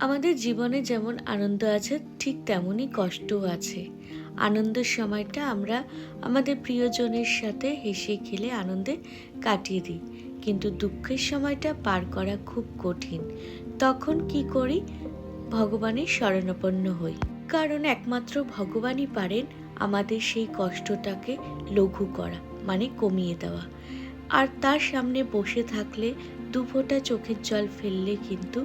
আমাদের জীবনে যেমন আনন্দ আছে, ঠিক তেমনই কষ্টও আছে। আনন্দের সময়টা আমরা আমাদের প্রিয়জনের সাথে হেসে খেলে আনন্দে কাটিয়ে দিই। কিন্তু দুঃখের সময়টা পার করা খুব কঠিন। তখন কি করি? ভগবানের শরণাপন্ন হই। কারণ একমাত্র ভগবানই পারেন আমাদের সেই কষ্টটাকে লঘু করা মানে কমিয়ে দেওয়া। আর তার সামনে বসে থাকলে দুফোঁটা চোখের জল ফেললে কিন্তু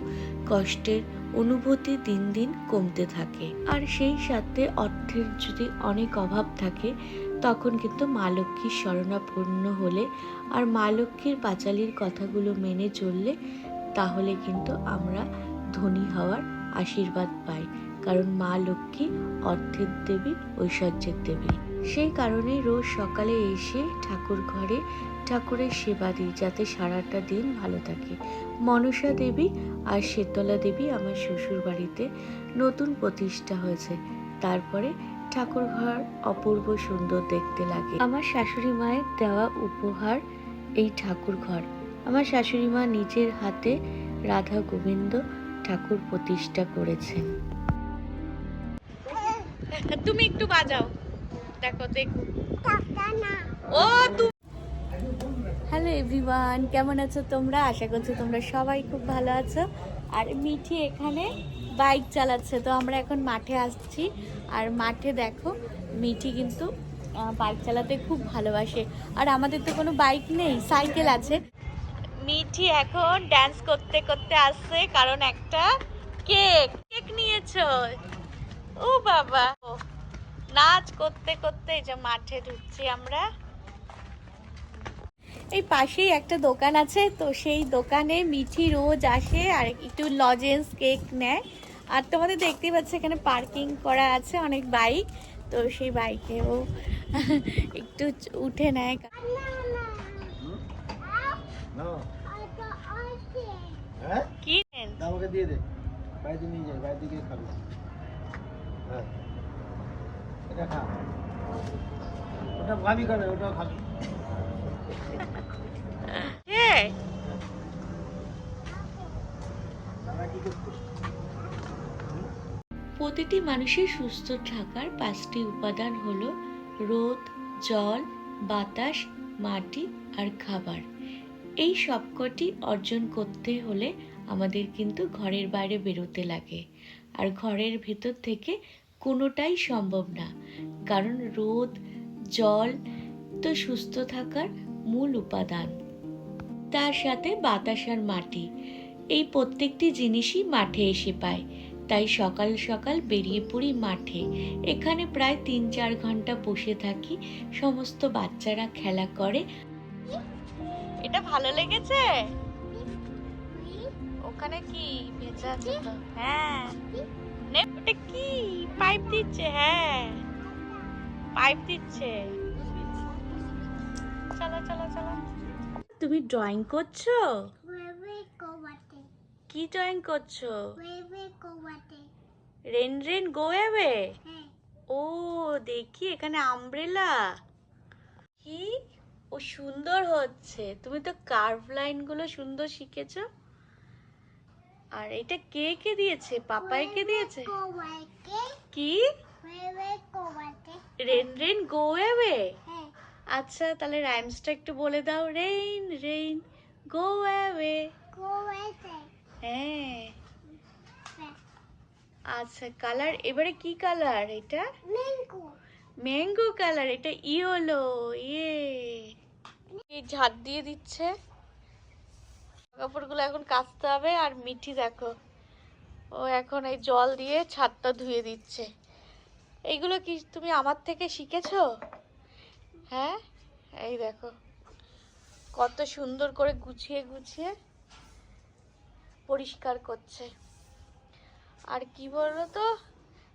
কষ্টের অনুভূতি দিন দিন কমতে থাকে। আর সেই সাথে অর্থের যদি অনেক অভাব থাকে, তখন কিন্তু মা লক্ষ্মীর শরণাপন্ন হলে আর মা লক্ষ্মীর পাঁচালির কথাগুলো মেনে চললে তাহলে কিন্তু আমরা ধনী হওয়ার আশীর্বাদ পাই। কারণ মা লক্ষ্মী অর্থের দেবী, ঐশ্বর্যের দেবী। সেই কারণে রোজ সকালে এসে ঠাকুর ঘরে ঠাকুরের সেবা দিই যাতে সারাটা দিন ভালো থাকে। মনসা দেবী আর শীতলা দেবী আমার শ্বশুর বাড়িতে নতুন প্রতিষ্ঠা হয়েছে। তারপরে ঠাকুর ঘর অপূর্ব সুন্দর দেখতে লাগে। আমার শাশুড়ি মায়ের দেওয়া উপহার এই ঠাকুর ঘর আমার শাশুড়ি মা নিজের হাতে রাধা গোবিন্দ ঠাকুর প্রতিষ্ঠা করেছেন। তুমি একটু বাজাও। দেখো দেখো। ও তুমি এভরিওয়ান, কেমন আছো তোমরা? আশা করছি তোমরা সবাই খুব ভালো আছো। আর মিঠি এখানে বাইক চালাচ্ছে, তো আমরা এখন মাঠে আসছি। আর মাঠে দেখো, মিঠি কিন্তু বাইক চালাতে খুব ভালোবাসে। আর আমাদের তো কোনো বাইক নেই, সাইকেল আছে। মিঠি এখন ড্যান্স করতে করতে আসছে, কারণ একটা কেক কেক নিয়েছো। ও বাবা। নাচ করতে করতে এই যে মাঠে ঢুকছি আমরা। এই পাশেই একটা দোকান আছে তো সেই দোকানে মিঠি রোজ আসে আর একটু লজেন্স কেক নেয়। আর তোমাদের দেখতেই পাচ্ছ এখানে পার্কিং করা আছে অনেক বাইক তো সেই বাইকে ও একটু উঠে নেয়। হ্যাঁ? কি আমাকে দিয়ে দে। বাড়িতে নিয়ে যাই বাড়িতে গিয়ে খাবি। হ্যাঁ। এটা খা। ওটা ভাবি ওটাও খাবি হ্যাঁ দাদা কি করতো প্রতিটি মানুষের সুস্থ থাকার পাঁচটি উপাদান হল রোদ, জল, বাতাস, মাটি আর খাবার। এই সবকটি অর্জন করতে হলে আমাদের কিন্তু ঘরের বাইরে বেরোতে লাগে। আর ঘরের ভেতর থেকে কোনোটাই সম্ভব না। কারণ রোদ, জল তো সুস্থ থাকার মূল উপাদান। তার সাথে বাতাস আর মাটি। এই প্রত্যেকটি জিনিসই মাঠে এসে পায়। তাই সকাল সকাল বেরিয়ে পড়ি মাঠে। এখানে প্রায় তিন চার ঘণ্টা বসে থাকি। সমস্ত বাচ্চারা খেলা করে। এটা ভালো লেগেছে? ওখানে কি ভেজা হ্যাঁ। ওটা কি? পাইপ দিচ্ছে হ্যাঁ। পাইপ দিচ্ছে। চলো চলো চলো। তুমি ড্রয়িং করছ? কি ড্রয়িং করছ? রেন রেন গো অ্যাওয়ে ও দেখি এখানে আমব্রেলা কি? ও সুন্দর হচ্ছে। তুমি তো কার্ভ লাইনগুলো সুন্দর শিখেছো। আর এটা কে কে দিয়েছে? পাপাই কে দিয়েছে? কি? রেন রেন গো অ্যাওয়ে আচ্ছা তাহলে রাইমসটা একটু বলে দাও। রেইন রেইন গো অ্যাওয়ে হ্যাঁ। আচ্ছা কালার এবারে কি কালার এটা? ম্যাঙ্গো কালার এটা ইয়েলো ইয়ে। এই ঝাড় দিয়ে দিচ্ছে। কাপড়গুলো এখন কাচতে হবে আর মিঠি দেখো। ও এখন এই জল দিয়ে ছাদটা ধুয়ে দিচ্ছে। এইগুলো কি তুমি আমার থেকে শিখেছো? হ্যাঁ? এই দেখো কত সুন্দর করে গুছিয়ে গুছিয়ে পরিষ্কার করছে। আর কি বলতো? তো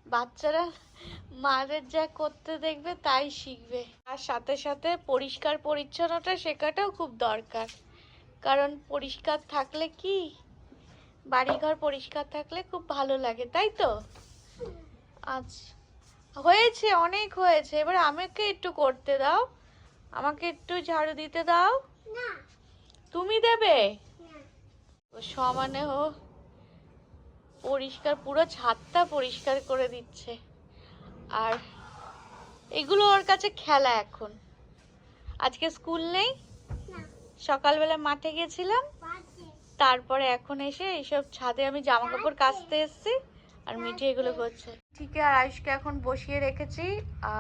বাচ্চারা মাদের যা করতে দেখবে তাই শিখবে। আর সাথে সাথে পরিষ্কার পরিচ্ছন্নতা শেখাটাও খুব দরকার। কারণ পরিষ্কার থাকলে কি? বাড়িঘর পরিষ্কার থাকলে খুব ভালো লাগে তাই তো? আচ্ছা হয়েছে অনেক হয়েছে। এবার আমাকে একটু করতে দাও। আমাকে একটু ঝাড়ু দিতে দাও। তুমি দেবে? ও সমানে ও পরিষ্কার পুরো ছাদটা পরিষ্কার করে দিচ্ছে। আর এগুলো ওর কাছে খেলা এখন। আজকে স্কুল নেই? সকালবেলা মাঠে গেছিলাম? তারপরে এখন এসে এইসব ছাদে আমি জামা কাপড় কাচতে এসেছি আর মিঠি এগুলো করছে ঠিক আর আয়ুষকে এখন বসিয়ে রেখেছি।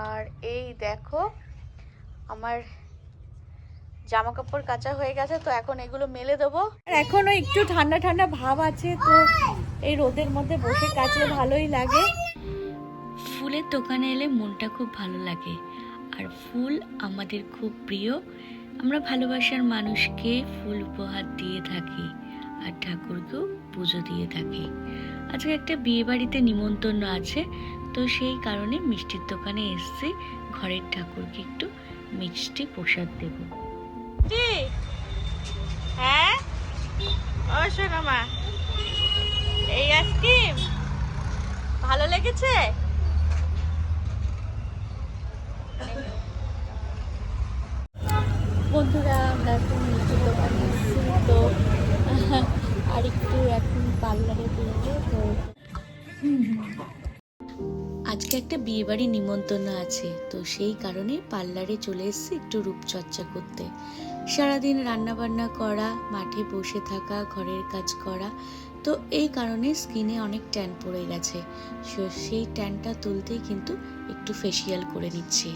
আর এই দেখো আমার জামা কাপড় কাচা হয়ে গেছে তো এখন এগুলো মেলে দেবো। আর এখনও একটু ঠান্ডা ঠান্ডা ভাব আছে তো এই রোদের মধ্যে বসে কাচলে ভালোই লাগে। ফুলের দোকানে এলে মনটা খুব ভালো লাগে। আর ফুল আমাদের খুব প্রিয়। আমরা ভালোবাসার মানুষকে ফুল উপহার দিয়ে থাকি আর ঠাকুরকেও পুজো দিয়ে থাকি। আজকে একটা বিয়ে বাড়িতে নিমন্ত্রণ আছে তো সেই কারণে মিষ্টির দোকানে এসেছি। ঘরের ঠাকুরকে একটু মিষ্টি প্রসাদ দেবো। জি হ্যাঁ? ও সোনামা এই আইসক্রিম। ভালো লেগেছে? বন্ধুরা আমরা এখন মিষ্টির দোকানে এসেছি তো আর একটু এখন পার্লারে বেরোবো তো আজকে একটা বিয়েবাড়ি নিমন্ত্রণ আছে, তো সেই কারণে পার্লারে চলে এসেছি একটু রূপচর্চা করতে। সারাদিন রান্নাবান্না করা, মাঠে বসে থাকা, ঘরের কাজ করা, তো এই কারণে স্কিনে অনেক ট্যান পড়ে গেছে। সেই ট্যানটা তুলতেই কিন্তু একটু ফেসিয়াল করে নিচ্ছি।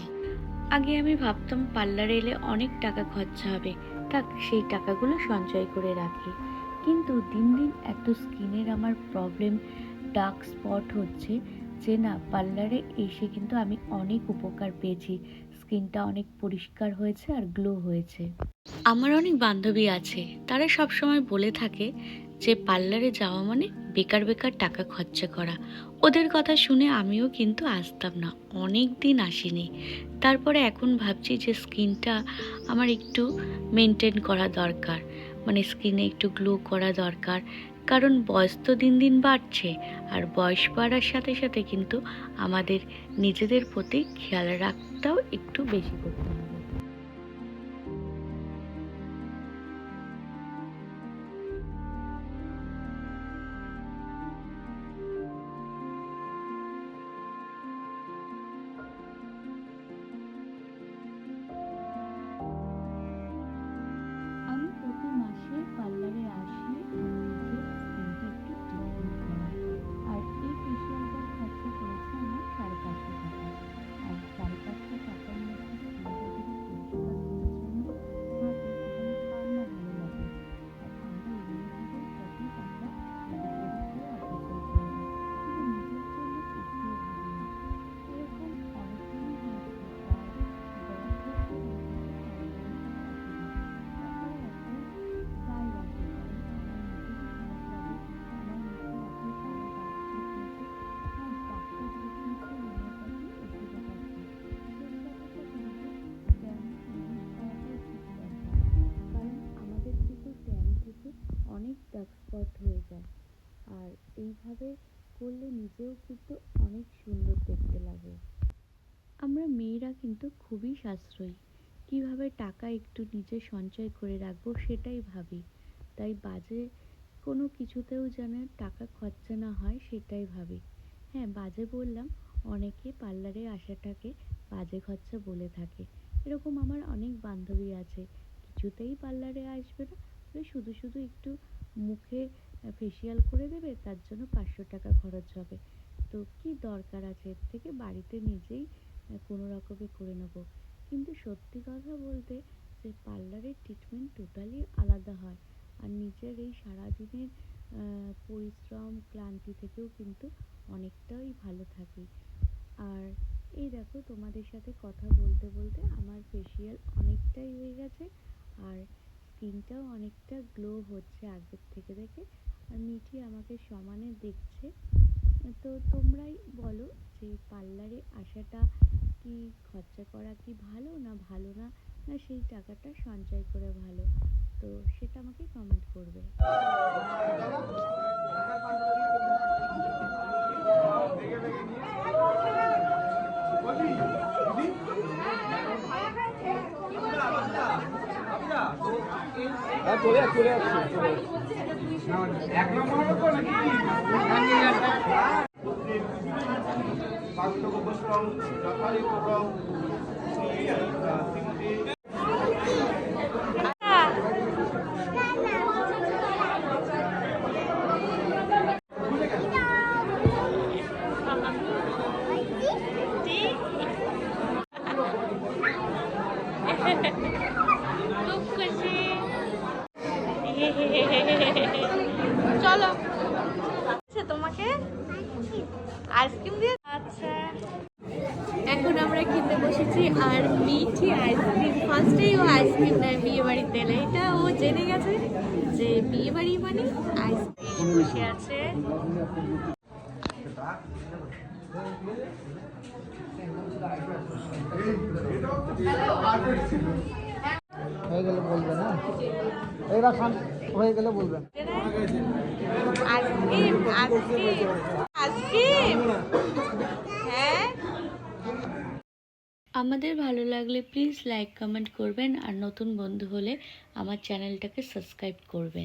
আগে আমি ভাবতাম পার্লারে এলে অনেক টাকা খরচা হবে, থাক সেই টাকাগুলো সঞ্চয় করে রাখি। কিন্তু দিন দিন এত স্কিনের আমার প্রবলেম ডার্ক স্পট হচ্ছে যে না, পার্লারে এসে কিন্তু আমি অনেক উপকার পেয়েছি। স্কিনটা অনেক পরিষ্কার হয়েছে আর গ্লো হয়েছে। আমার অনেক বান্ধবী আছে, তারা সব সময় বলে থাকে যে পার্লারে যাওয়া মানে বেকার বেকার টাকা খরচা করা। ওদের কথা শুনে আমিও কিন্তু আসতাম না, অনেক দিন আসিনি। তারপরে এখন ভাবছি যে স্কিনটা আমার একটু মেনটেন করা দরকার মানে স্কিনে একটু গ্লো করা দরকার। কারণ বয়স তো দিন দিন বাড়ছে, আর বয়স বাড়ার সাথে সাথে কিন্তু আমাদের নিজেদের প্রতি খেয়াল রাখতেও একটু বেশি করতে এইভাবে করলে নিজেও কিন্তু অনেক সুন্দর দেখতে লাগে। আমরা মেয়েরা কিন্তু খুবই সাশ্রয়ী। কীভাবে টাকা একটু নিজে সঞ্চয় করে রাখব সেটাই ভাবি। তাই বাজে কোনো কিছুতেও যেন টাকা খরচা না হয় সেটাই ভাবি। হ্যাঁ বাজে বললাম, অনেকে পার্লারে আসাটাকে বাজে খরচা বলে থাকে। এরকম আমার অনেক বান্ধবী আছে। কিছুতেই পার্লারে আসবে না। শুধু শুধু একটু মুখে ফেসিয়াল করে দেবে, তার জন্য পাঁচশো টাকা খরচ হবে। তো কি দরকার আছে? এর থেকে বাড়িতে নিজেই কোনো রকমে করে নেব। কিন্তু সত্যি কথা বলতে যে পার্লারের ট্রিটমেন্ট টোটালি আলাদা হয়। আর নিজের এই সারাদিনের পরিশ্রম, ক্লান্তি থেকেও কিন্তু অনেকটাই ভালো থাকি। আর এই দেখো, তোমাদের সাথে কথা বলতে বলতে আমার ফেসিয়াল অনেকটাই হয়ে গেছে, আর স্কিনটাও অনেকটা গ্লো হচ্ছে আগের থেকে দেখে। মিঠি আমাকে সমানে দেখছে। তো তোমরাই বলো যে পার্লারে আসাটা কি খরচা করা কি ভালো না ভালো না? না, সেই টাকাটা সঞ্চয় করে ভালো। তো সেটা আমাকে কমেন্ট করবে। হ্যাঁ চলে চলে পাঠ্য উপশ্রম যথাযথ শ্রীমতী আইসক্রিম দিয়ে? আচ্ছা। এখন আমরা খেতে বসেছি আর মিঠি আইসক্রিম। ফার্স্টেই ও আইসক্রিম নেয় বিয়ে বাড়িতে এলে। এটা ও জেনে গেছে যে বিয়ে বাড়ি মানে আইসক্রিম। বসে আছে। হয়ে গেলে বলবেন হ্যাঁ? খান হয়ে গেলে বলবেন। হ্যাঁ? আমাদের ভালো লাগলে প্লিজ লাইক, কমেন্ট করবেন আর নতুন বন্ধু হলে আমার চ্যানেলটাকে সাবস্ক্রাইব করবেন।